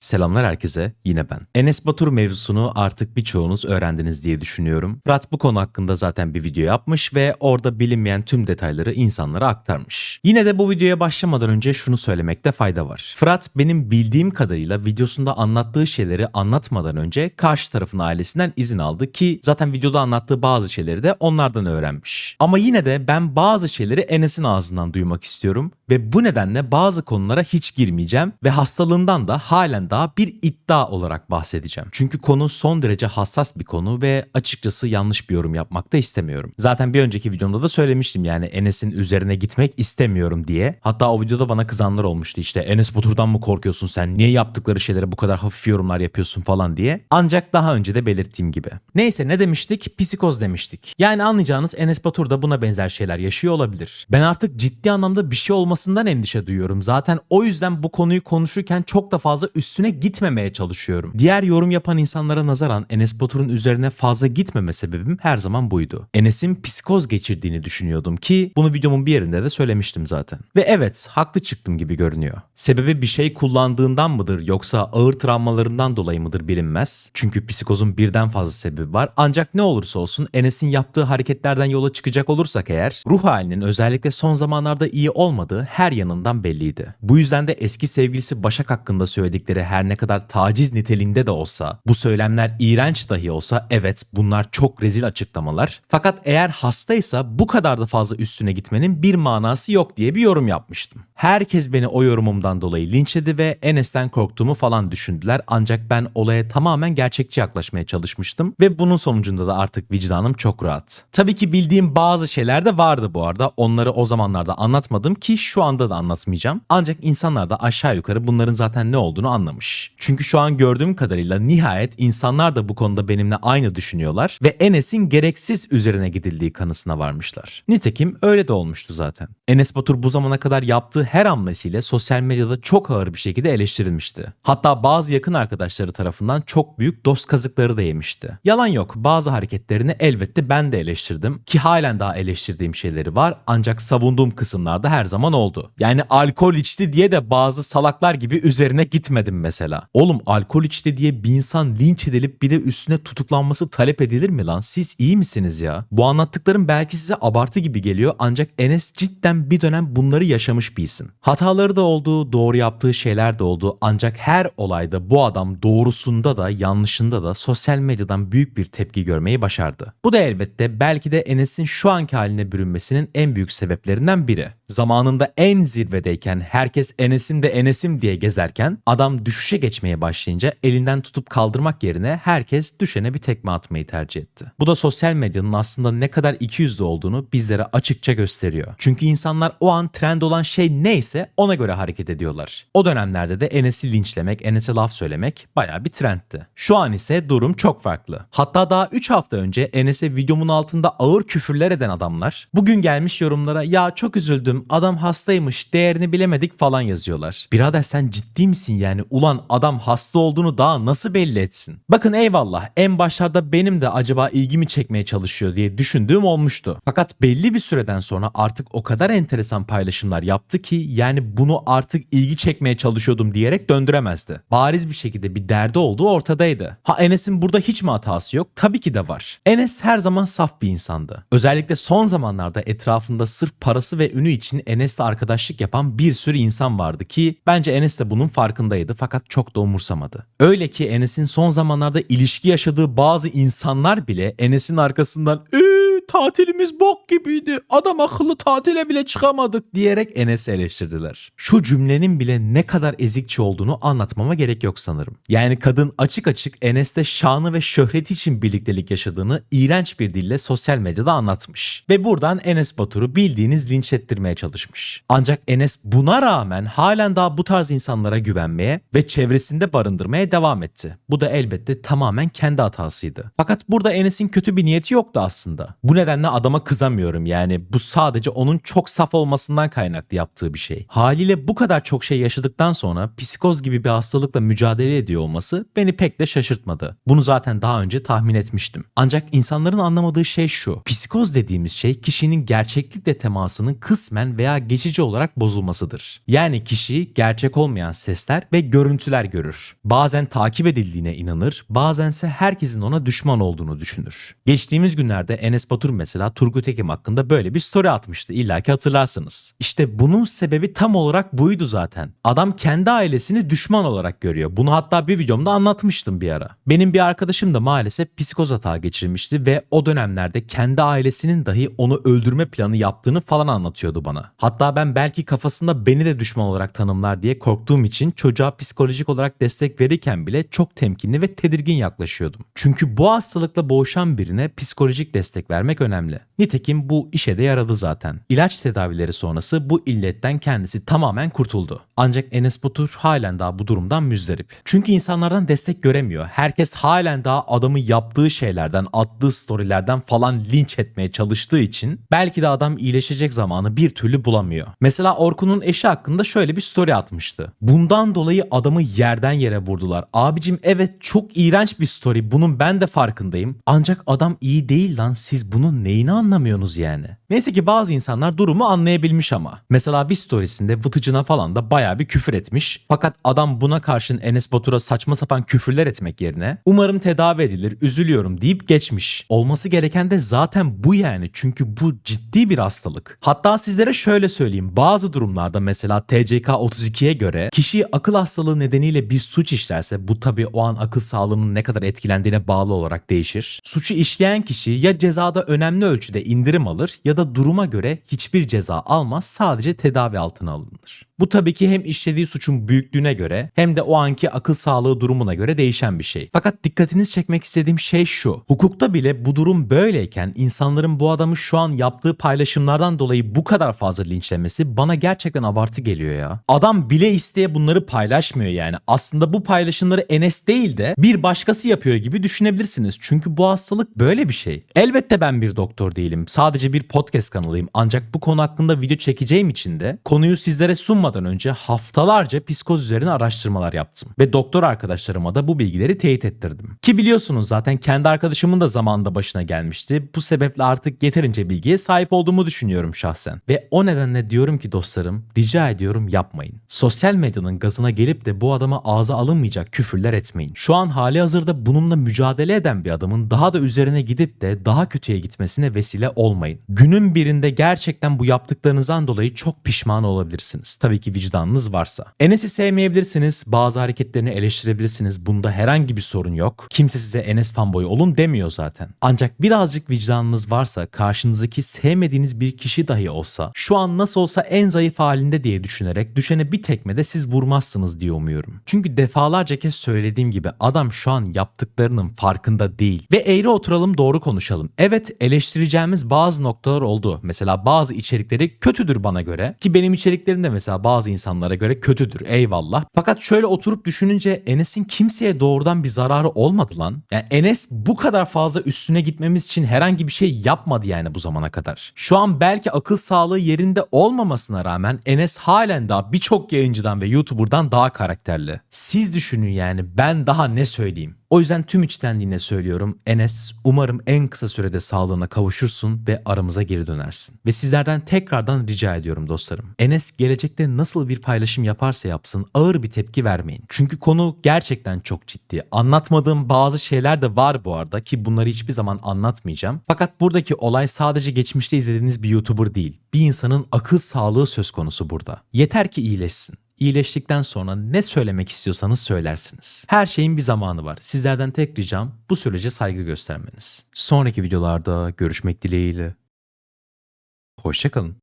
Selamlar herkese, yine ben. Enes Batur mevzusunu artık birçoğunuz öğrendiniz diye düşünüyorum. Fırat bu konu hakkında zaten bir video yapmış ve orada bilinmeyen tüm detayları insanlara aktarmış. Yine de bu videoya başlamadan önce şunu söylemekte fayda var. Fırat benim bildiğim kadarıyla videosunda anlattığı şeyleri anlatmadan önce karşı tarafın ailesinden izin aldı ki zaten videoda anlattığı bazı şeyleri de onlardan öğrenmiş. Ama yine de ben bazı şeyleri Enes'in ağzından duymak istiyorum ve bu nedenle bazı konulara hiç girmeyeceğim ve hastalığından da halen daha bir iddia olarak bahsedeceğim. Çünkü konu son derece hassas bir konu ve açıkçası yanlış bir yorum yapmak da istemiyorum. Zaten bir önceki videomda da söylemiştim yani Enes'in üzerine gitmek istemiyorum diye. Hatta o videoda bana kızanlar olmuştu işte Enes Batur'dan mı korkuyorsun sen? Niye yaptıkları şeylere bu kadar hafif yorumlar yapıyorsun falan diye. Ancak daha önce de belirttiğim gibi. Neyse ne demiştik? Psikoz demiştik. Yani anlayacağınız Enes Batur da buna benzer şeyler yaşıyor olabilir. Ben artık ciddi anlamda bir şey olmasından endişe duyuyorum. Zaten o yüzden bu konuyu konuşurken çok da fazla üstüne gitmemeye çalışıyorum. Diğer yorum yapan insanlara nazaran Enes Batur'un üzerine fazla gitmeme sebebim her zaman buydu. Enes'in psikoz geçirdiğini düşünüyordum ki bunu videomun bir yerinde de söylemiştim zaten. Ve evet haklı çıktım gibi görünüyor. Sebebi bir şey kullandığından mıdır yoksa ağır travmalarından dolayı mıdır bilinmez. Çünkü psikozun birden fazla sebebi var. Ancak ne olursa olsun Enes'in yaptığı hareketlerden yola çıkacak olursak eğer ruh halinin özellikle son zamanlarda iyi olmadığı her yanından belliydi. Bu yüzden de eski sevgilisi Başak hakkında söyledikleri her ne kadar taciz niteliğinde de olsa, bu söylemler iğrenç dahi olsa evet bunlar çok rezil açıklamalar. Fakat eğer hastaysa bu kadar da fazla üstüne gitmenin bir manası yok diye bir yorum yapmıştım. Herkes beni o yorumumdan dolayı linçledi ve Enes'ten korktuğumu falan düşündüler ancak ben olaya tamamen gerçekçi yaklaşmaya çalışmıştım ve bunun sonucunda da artık vicdanım çok rahat. Tabii ki bildiğim bazı şeyler de vardı bu arada. Onları o zamanlarda anlatmadım ki şu anda da anlatmayacağım. Ancak insanlar da aşağı yukarı bunların zaten ne olduğunu anlamış. Çünkü şu an gördüğüm kadarıyla nihayet insanlar da bu konuda benimle aynı düşünüyorlar ve Enes'in gereksiz üzerine gidildiği kanısına varmışlar. Nitekim öyle de olmuştu zaten. Enes Batur bu zamana kadar yaptığı her hamlesiyle sosyal medyada çok ağır bir şekilde eleştirilmişti. Hatta bazı yakın arkadaşları tarafından çok büyük dost kazıkları da yemişti. Yalan yok bazı hareketlerini elbette ben de eleştirdim ki halen daha eleştirdiğim şeyleri var ancak savunduğum kısımlarda her zaman oldu. Yani alkol içti diye de bazı salaklar gibi üzerine gitmedim mesela. Oğlum alkol içti diye bir insan linç edilip bir de üstüne tutuklanması talep edilir mi lan? Siz iyi misiniz ya? Bu anlattıklarım belki size abartı gibi geliyor ancak Enes cidden bir dönem bunları yaşamış bir isim. Hataları da oldu, doğru yaptığı şeyler de oldu ancak her olayda bu adam doğrusunda da yanlışında da sosyal medyadan büyük bir tepki görmeyi başardı. Bu da elbette belki de Enes'in şu anki haline bürünmesinin en büyük sebeplerinden biri. Zamanında en zirvedeyken herkes Enes'im de Enes'im diye gezerken adam düşüşe geçmeye başlayınca elinden tutup kaldırmak yerine herkes düşene bir tekme atmayı tercih etti. Bu da sosyal medyanın aslında ne kadar ikiyüzlü olduğunu bizlere açıkça gösteriyor. Çünkü insanlar o an trend olan şey neyse ona göre hareket ediyorlar. O dönemlerde de Enes'i linçlemek, Enes'e laf söylemek baya bir trendti. Şu an ise durum çok farklı. Hatta daha 3 hafta önce Enes'e videomun altında ağır küfürler eden adamlar bugün gelmiş yorumlara ya çok üzüldüm adam hastaymış değerini bilemedik falan yazıyorlar. Birader sen ciddi misin yani ulan adam hasta olduğunu daha nasıl belli etsin? Bakın eyvallah en başlarda benim de acaba ilgimi çekmeye çalışıyor diye düşündüğüm olmuştu. Fakat belli bir süreden sonra artık o kadar enteresan paylaşımlar yaptı ki yani bunu artık ilgi çekmeye çalışıyordum diyerek döndüremezdi. Bariz bir şekilde bir derdi olduğu ortadaydı. Ha Enes'in burada hiç mi hatası yok? Tabii ki de var. Enes her zaman saf bir insandı. Özellikle son zamanlarda etrafında sırf parası ve ünü için Enes'le arkadaşlık yapan bir sürü insan vardı ki bence Enes de bunun farkındaydı fakat çok da umursamadı. Öyle ki Enes'in son zamanlarda ilişki yaşadığı bazı insanlar bile Enes'in arkasından "Ee, tatilimiz bok gibiydi. Adam akıllı tatile bile çıkamadık diyerek Enes'i eleştirdiler. Şu cümlenin bile ne kadar ezikçi olduğunu anlatmama gerek yok sanırım. Yani kadın açık açık Enes'te şanı ve şöhreti için birliktelik yaşadığını iğrenç bir dille sosyal medyada anlatmış. Ve buradan Enes Batur'u bildiğiniz linç ettirmeye çalışmış. Ancak Enes buna rağmen halen daha bu tarz insanlara güvenmeye ve çevresinde barındırmaya devam etti. Bu da elbette tamamen kendi hatasıydı. Fakat burada Enes'in kötü bir niyeti yoktu aslında. Bu nedenle adama kızamıyorum yani bu sadece onun çok saf olmasından kaynaklı yaptığı bir şey. Haliyle bu kadar çok şey yaşadıktan sonra psikoz gibi bir hastalıkla mücadele ediyor olması beni pek de şaşırtmadı. Bunu zaten daha önce tahmin etmiştim. Ancak insanların anlamadığı şey şu. Psikoz dediğimiz şey kişinin gerçeklikle temasının kısmen veya geçici olarak bozulmasıdır. Yani kişi gerçek olmayan sesler ve görüntüler görür. Bazen takip edildiğine inanır, bazense herkesin ona düşman olduğunu düşünür. Geçtiğimiz günlerde Enes Batur mesela Turgut Ekim hakkında böyle bir story atmıştı. İlla ki hatırlarsınız. İşte bunun sebebi tam olarak buydu zaten. Adam kendi ailesini düşman olarak görüyor. Bunu hatta bir videomda anlatmıştım bir ara. Benim bir arkadaşım da maalesef psikoz hata geçirmişti ve o dönemlerde kendi ailesinin dahi onu öldürme planı yaptığını falan anlatıyordu bana. Hatta ben belki kafasında beni de düşman olarak tanımlar diye korktuğum için çocuğa psikolojik olarak destek verirken bile çok temkinli ve tedirgin yaklaşıyordum. Çünkü bu hastalıkla boğuşan birine psikolojik destek vermek önemli. Nitekim bu işe de yaradı zaten. İlaç tedavileri sonrası bu illetten kendisi tamamen kurtuldu. Ancak Enes Batur halen daha bu durumdan müzdarip. Çünkü insanlardan destek göremiyor. Herkes halen daha adamı yaptığı şeylerden, attığı storylerden falan linç etmeye çalıştığı için belki de adam iyileşecek zamanı bir türlü bulamıyor. Mesela Orkun'un eşi hakkında şöyle bir story atmıştı. Bundan dolayı adamı yerden yere vurdular. Abicim evet çok iğrenç bir story. Bunun ben de farkındayım. Ancak adam iyi değil lan. Siz bunun neyini anlamıyorsunuz yani? Neyse ki bazı insanlar durumu anlayabilmiş ama. Mesela bir storiesinde vıtıcına falan da bayağı bir küfür etmiş. Fakat adam buna karşın Enes Batur'a saçma sapan küfürler etmek yerine umarım tedavi edilir, üzülüyorum deyip geçmiş. Olması gereken de zaten bu yani. Çünkü bu ciddi bir hastalık. Hatta sizlere şöyle söyleyeyim. Bazı durumlarda mesela TCK 32'ye göre kişi akıl hastalığı nedeniyle bir suç işlerse bu tabii o an akıl sağlığının ne kadar etkilendiğine bağlı olarak değişir. Suçu işleyen kişi ya cezada önemli ölçüde indirim alır ya da duruma göre hiçbir ceza almaz sadece tedavi altına alınır. Bu tabii ki hem işlediği suçun büyüklüğüne göre hem de o anki akıl sağlığı durumuna göre değişen bir şey. Fakat dikkatinizi çekmek istediğim şey şu. Hukukta bile bu durum böyleyken insanların bu adamı şu an yaptığı paylaşımlardan dolayı bu kadar fazla linçlemesi bana gerçekten abartı geliyor ya. Adam bile isteye bunları paylaşmıyor yani. Aslında bu paylaşımları Enes değil de bir başkası yapıyor gibi düşünebilirsiniz. Çünkü bu hastalık böyle bir şey. Elbette ben bir doktor değilim. Sadece bir podcast kanalıyım. Ancak bu konu hakkında video çekeceğim için de konuyu sizlere sunmadan önce haftalarca psikoz üzerine araştırmalar yaptım. Ve doktor arkadaşlarıma da bu bilgileri teyit ettirdim. Ki biliyorsunuz zaten kendi arkadaşımın da zamanında başına gelmişti. Bu sebeple artık yeterince bilgiye sahip olduğumu düşünüyorum şahsen. Ve o nedenle diyorum ki dostlarım rica ediyorum yapmayın. Sosyal medyanın gazına gelip de bu adama ağza alınmayacak küfürler etmeyin. Şu an hali hazırda bununla mücadele eden bir adamın daha da üzerine gidip de daha kötüye gitmesine vesile olmayın. Günün birinde gerçekten bu yaptıklarınızdan dolayı çok pişman olabilirsiniz. Tabii ki vicdanınız varsa. Enes'i sevmeyebilirsiniz, bazı hareketlerini eleştirebilirsiniz. Bunda herhangi bir sorun yok. Kimse size Enes fanboyu olun demiyor zaten. Ancak birazcık vicdanınız varsa, karşınızdaki sevmediğiniz bir kişi dahi olsa, şu an nasıl olsa en zayıf halinde diye düşünerek düşene bir tekmede siz vurmazsınız diye umuyorum. Çünkü defalarca kez söylediğim gibi adam şu an yaptıklarının farkında değil. Ve eğri oturalım doğru konuşalım. Evet eleştireceğimiz bazı noktalar oldu. Mesela bazı içerikleri kötüdür bana göre. Ki benim içeriklerim de mesela bazı insanlara göre kötüdür eyvallah. Fakat şöyle oturup düşününce Enes'in kimseye doğrudan bir zararı olmadı lan. Yani Enes bu kadar fazla üstüne gitmemiz için herhangi bir şey yapmadı yani bu zamana kadar. Şu an belki akıl sağlığı yerinde olmamasına rağmen Enes halen daha birçok yayıncıdan ve YouTuber'dan daha karakterli. Siz düşünün yani ben daha ne söyleyeyim? O yüzden tüm içtenliğine söylüyorum. Enes umarım en kısa sürede sağlığına kavuşursun ve aramıza geri dönersin. Ve sizlerden tekrardan rica ediyorum dostlarım. Enes gelecekte nasıl bir paylaşım yaparsa yapsın ağır bir tepki vermeyin. Çünkü konu gerçekten çok ciddi. Anlatmadığım bazı şeyler de var bu arada ki bunları hiçbir zaman anlatmayacağım. Fakat buradaki olay sadece geçmişte izlediğiniz bir YouTuber değil. Bir insanın akıl sağlığı söz konusu burada. Yeter ki iyileşsin. İyileştikten sonra ne söylemek istiyorsanız söylersiniz. Her şeyin bir zamanı var. Sizlerden tek ricam bu sürece saygı göstermeniz. Sonraki videolarda görüşmek dileğiyle. Hoşçakalın.